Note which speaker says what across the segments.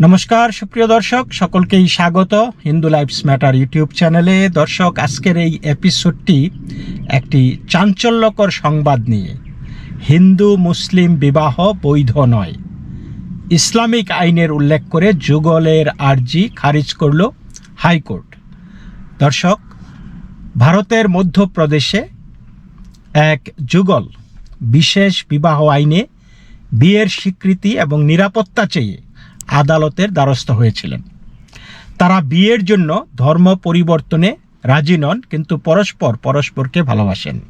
Speaker 1: নমস্কার, সুপ্রিয় দর্শক, সকলকেই স্বাগত হিন্দু লাইফস ম্যাটার ইউটিউব চ্যানেলে। দর্শক, আজকের এই এপিসোডটি একটি চাঞ্চল্যকর সংবাদ নিয়ে। হিন্দু, মুসলিম বিবাহ বৈধ নয়। ইসলামিক আইনের উল্লেখ করে যুগলের আর্জি খারিজ করল হাইকোর্ট। দর্শক, ভারতের মধ্যপ্রদেশে এক যুগল বিশেষ বিবাহ আইনে বিয়ের স্বীকৃতি এবং নিরাপত্তা চেয়ে আদালতের দ্বারস্থ হয়েছিলেন। তারা বিয়ের জন্য ধর্ম পরিবর্তনে রাজি নন, কিন্তু পরস্পর পরস্পরকে ভালোবাসেন।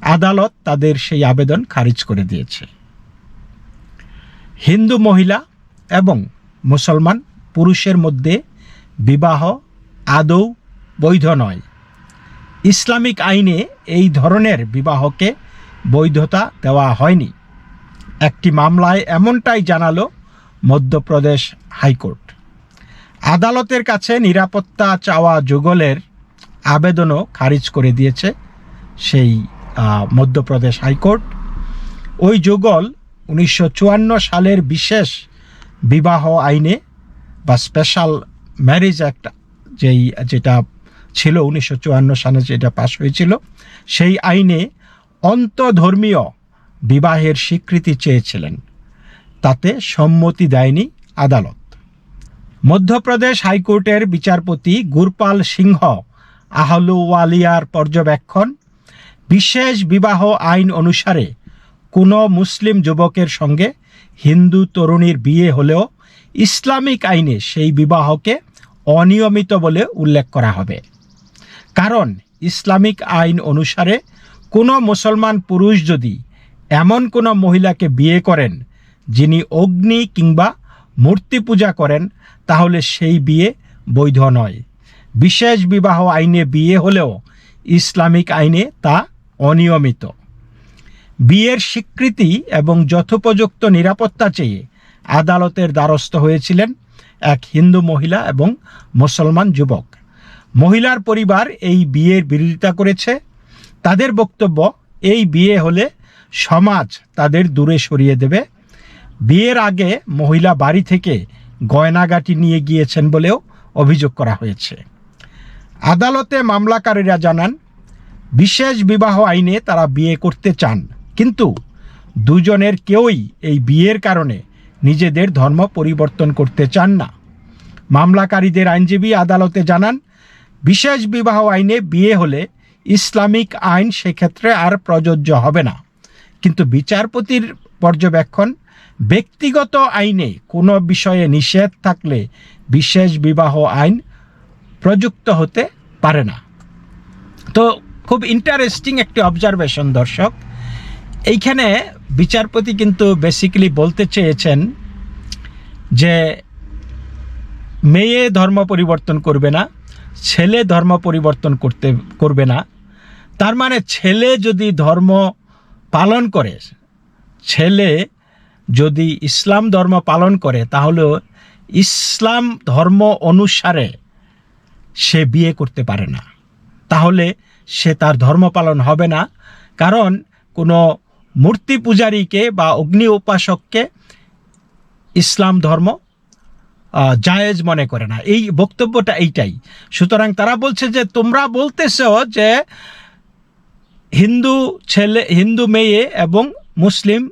Speaker 1: আদালত তাদের সেই আবেদন খারিজ করে দিয়েছে। হিন্দু মহিলা এবং মুসলমান পুরুষের মধ্যে বিবাহ আদৌ বৈধ নয়। ইসলামিক আইনে এই ধরনের বিবাহকে বৈধতা দেওয়া হয়নি। একটি মামলায় এমনটাই জানালো মধ্যপ্রদেশ হাইকোর্ট। আদালতের কাছে নিরাপত্তা চাওয়া যুগলের আবেদনও খারিজ করে দিয়েছে সেই মধ্যপ্রদেশ হাইকোর্ট। ওই যুগল উনিশশো চুয়ান্ন সালের বিশেষ বিবাহ আইনে বা স্পেশাল ম্যারেজ অ্যাক্ট যেই, যেটা ছিল উনিশশো চুয়ান্ন সালে যেটা পাশ হয়েছিল, সেই আইনে অন্তধর্মীয় বিবাহের স্বীকৃতি চেয়েছিলেন। তাতে সম্মতি দেয়নি আদালত। মধ্যপ্রদেশ হাইকোর্টের বিচারপতি গুরপাল সিংহ আহলুওয়ালিয়ার পর্যবেক্ষণ, বিশেষ বিবাহ আইন অনুসারে কোনো মুসলিম যুবকের সঙ্গে হিন্দু তরুণীর বিয়ে হলেও ইসলামিক আইনে সেই বিবাহকে অনিয়মিত বলে উল্লেখ করা হবে। কারণ ইসলামিক আইন অনুসারে কোনো মুসলমান পুরুষ যদি এমন কোনো মহিলাকে বিয়ে করেন যিনি অগ্নি কিংবা মূর্তি পূজা করেন, তাহলে সেই বিয়ে বৈধ নয়। বিশেষ বিবাহ আইনে বিয়ে হলেও ইসলামিক আইনে তা অনিয়মিত। বিয়ের স্বীকৃতি এবং যথোপযুক্ত নিরাপত্তা চেয়ে আদালতের দ্বারস্থ হয়েছিলেন এক হিন্দু মহিলা এবং মুসলমান যুবক। মহিলার পরিবার এই বিয়ের বিরোধিতা করেছে। তাদের বক্তব্য, এই বিয়ে হলে সমাজ তাদের দূরে সরিয়ে দেবে বিয়ের আগে মহিলা বাড়ি থেকে গয়নাগাটি নিয়ে গিয়েছেন বলেও অভিযোগ করা হয়েছে। আদালতে মামলাকারীরা জানান, বিশেষ বিবাহ আইনে তারা বিয়ে করতে চান, কিন্তু দুজনের কেউই এই বিয়ের কারণে নিজেদের ধর্ম পরিবর্তন করতে চান না। মামলাকারীদের আইনজীবী আদালতে জানান, বিশেষ বিবাহ আইনে বিয়ে হলে ইসলামিক আইন সেক্ষেত্রে আর প্রযোজ্য হবে না। কিন্তু বিচারপতির পর্যবেক্ষণ ব্যক্তিগত আইনে কোনো বিষয়ে নিষেধ থাকলে বিশেষ বিবাহ আইন প্রযুক্ত হতে পারে না। তো খুব ইন্টারেস্টিং একটি অবজারভেশন দর্শক। এইখানে বিচারপতি কিন্তু বেসিক্যালি বলতে চেয়েছেন যে মেয়ে ধর্ম পরিবর্তন করবে না, ছেলে ধর্ম পরিবর্তন করতে, করবে না। তার মানে ছেলে যদি ধর্ম পালন করে, ছেলে যদি ইসলাম ধর্ম পালন করে তাহলে ইসলাম ধর্ম অনুসারে সে বিয়ে করতে পারে না। তাহলে সে তার ধর্ম পালন হবে না। কারণ কোনো মূর্তি পূজারীকে বা অগ্নি উপাসককে ইসলাম ধর্ম জায়েজ মনে করে না। এই বক্তব্যটা এইটাই। সুতরাং তারা বলছে যে, তোমরা বলতেছ যে, হিন্দু ছেলে, হিন্দু মেয়ে এবং মুসলিম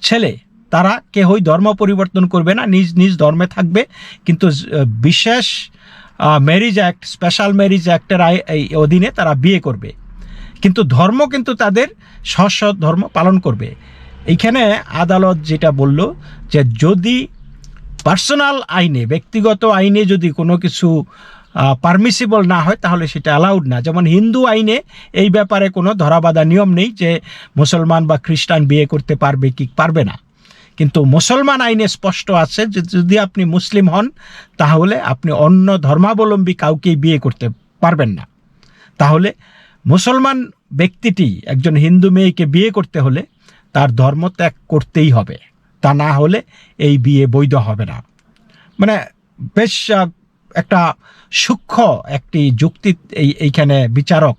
Speaker 1: ছেলে তারা কেহই ধর্ম পরিবর্তন করবে না, নিজ নিজ ধর্মে থাকবে। কিন্তু বিশেষ ম্যারিজ অ্যাক্ট স্পেশাল ম্যারিজ অ্যাক্টের অধীনে তারা বিয়ে করবে। কিন্তু ধর্ম কিন্তু তাদের স্ব ধর্ম পালন করবে। এইখানে আদালত যেটা বলল যে যদি পার্সোনাল আইনে, ব্যক্তিগত আইনে যদি কোনো কিছু পারমিসিবল না হয়, তাহলে সেটা অ্যালাউড না। যেমন হিন্দু আইনে এই ব্যাপারে কোনো ধরাবাধা নিয়ম নেই যে মুসলমান বা খ্রিস্টান বিয়ে করতে পারবে কি পারবে না। কিন্তু মুসলমান আইনে স্পষ্ট আছে যে যদি আপনি মুসলিম হন, তাহলে আপনি অন্য ধর্মাবলম্বী কাউকেই বিয়ে করতে পারবেন না। তাহলে মুসলমান ব্যক্তিটি, একজন হিন্দু মেয়েকে বিয়ে করতে হলে তার ধর্ম ত্যাগ করতেই হবে। তা না হলে এই বিয়ে বৈধ হবে না। মানে বেশ একটা সূক্ষ্ম একটি যুক্তি এই, এইখানে বিচারক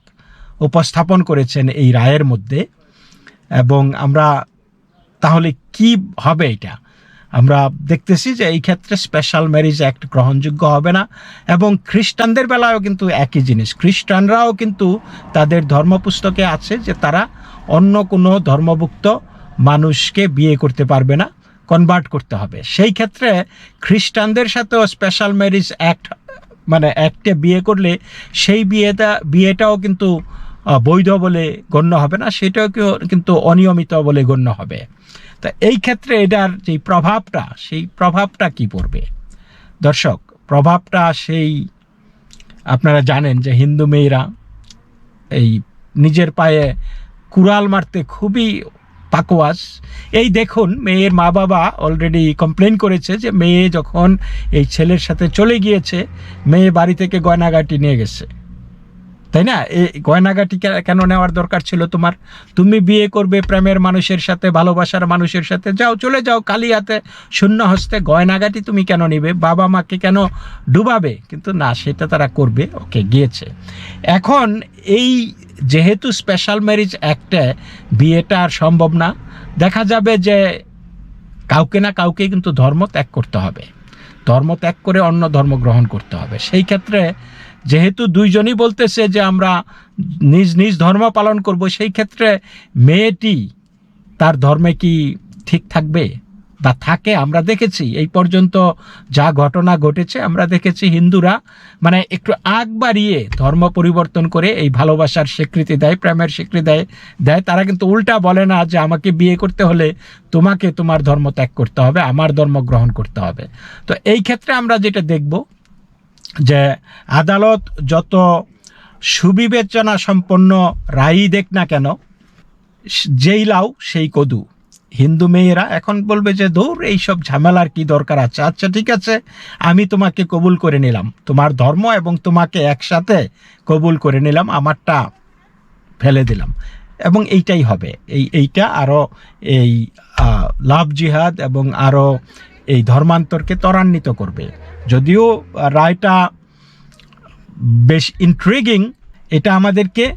Speaker 1: উপস্থাপন করেছেন এই রায়ের মধ্যে। এবং আমরা তাহলে কি হবে এটা? আমরা দেখতেছি যে এই ক্ষেত্রে স্পেশাল ম্যারেজ অ্যাক্ট গ্রহণযোগ্য হবে না এবং খ্রিস্টানদের বেলায়ও কিন্তু একই জিনিস। খ্রিস্টানরাও কিন্তু তাদের ধর্মপুস্তকে আছে যে তারা অন্য কোনো ধর্মভুক্ত মানুষকে বিয়ে করতে পারবে না কনভার্ট করতে হবে। সেই ক্ষেত্রে খ্রিস্টানদের সাথেও স্পেশাল ম্যারেজ অ্যাক্ট মানে অ্যাক্টে বিয়ে করলে সেই বিয়েটা, বিয়েটাও কিন্তু বৈধ বলে গণ্য হবে না সেটাও কিন্তু অনিয়মিত বলে গণ্য হবে। তা এই ক্ষেত্রে এটার যে প্রভাবটা, সেই প্রভাবটা কি পড়বে? দর্শক, প্রভাবটা সেই, আপনারা জানেন যে হিন্দু মেয়েরা এই নিজের পায়ে কুড়াল মারতে খুবই পাকোয়াস। এই দেখুন, মেয়ের মা বাবা অলরেডি কমপ্লেন করেছে যে মেয়ে যখন এই ছেলের সাথে চলে গিয়েছে, মেয়ে বাড়ি থেকে গয়নাগাটি নিয়ে গেছে। তাই না? এই গয়নাগাটি কেন নেওয়ার দরকার ছিল তোমার? তুমি বিয়ে করবে প্রেমের মানুষের সাথে, ভালোবাসার মানুষের সাথে। যাও, চলে যাও কালি হাতে শূন্য হস্তে গয়নাগাটি তুমি কেন নিবে? বাবা মাকে কেন ডুবাবে? কিন্তু না, সেটা তারা করবে। ওকে, গিয়েছে। এখন এই যেহেতু স্পেশাল ম্যারেজ অ্যাক্টে বিয়েটা আর সম্ভব না, দেখা যাবে যে কাউকে না কাউকে কিন্তু ধর্ম ত্যাগ করতে হবে। ধর্ম ত্যাগ করে অন্য ধর্ম গ্রহণ করতে হবে। সেই ক্ষেত্রে যেহেতু দুইজনই বলতেছে যে আমরা নিজ নিজ ধর্ম পালন করব, সেই ক্ষেত্রে মেয়েটি তার ধর্মে কি ঠিক থাকবে বা থাকে? আমরা দেখেছি, এই পর্যন্ত যা ঘটনা ঘটেছে, আমরা দেখেছি হিন্দুরা মানে একটু আগ বাড়িয়ে ধর্ম পরিবর্তন করে এই ভালোবাসার স্বীকৃতি দেয়, প্রেমের স্বীকৃতি দেয় দেয়। তারা কিন্তু উল্টা বলে না যে আমাকে বিয়ে করতে হলে তোমাকে তোমার ধর্ম ত্যাগ করতে হবে, আমার ধর্ম গ্রহণ করতে হবে। তো এই ক্ষেত্রে আমরা যেটা দেখব যে আদালত যত সুবিবেচনা সম্পন্ন রায়ই দেখ না কেন, যেই লাউ সেই কদু। হিন্দু মেয়েরা এখন বলবে যে দৌড় এইসব ঝামেলার কি দরকার আছে? আচ্ছা ঠিক আছে, আমি তোমাকে কবুল করে নিলাম। তোমার ধর্ম এবং তোমাকে একসাথে কবুল করে নিলাম, আমারটা ফেলে দিলাম। এবং এইটাই হবে। এই, এইটা আরও এই লাভ জিহাদ এবং আরও এই ধর্মান্তরকে ত্বরান্বিত করবে। যদিও রায়টা বেশ ইন্ট্রিগিং এটা আমাদেরকে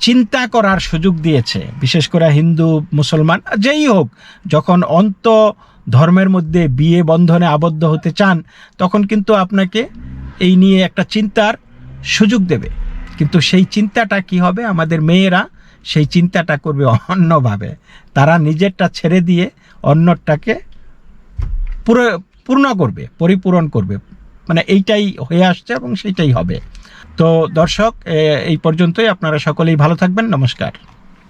Speaker 1: চিন্তা করার সুযোগ দিয়েছে, বিশেষ করে হিন্দু, মুসলমান, যেই হোক, যখন অন্ত ধর্মের মধ্যে বিয়ে বন্ধনে আবদ্ধ হতে চান, তখন কিন্তু আপনাকে এই নিয়ে একটা চিন্তার সুযোগ দেবে। কিন্তু সেই চিন্তাটা কি হবে? আমাদের মেয়েরা সেই চিন্তাটা করবে অন্যভাবে। তারা নিজেরটা ছেড়ে দিয়ে অন্যটাকে পুরো পূর্ণ করবে, পরিপূরণ করবে। মানে এইটাই হয়ে আসছে এবং সেইটাই হবে। তো দর্শক এই পর্যন্তই। আপনারা সকলেই ভালো থাকবেন। নমস্কার।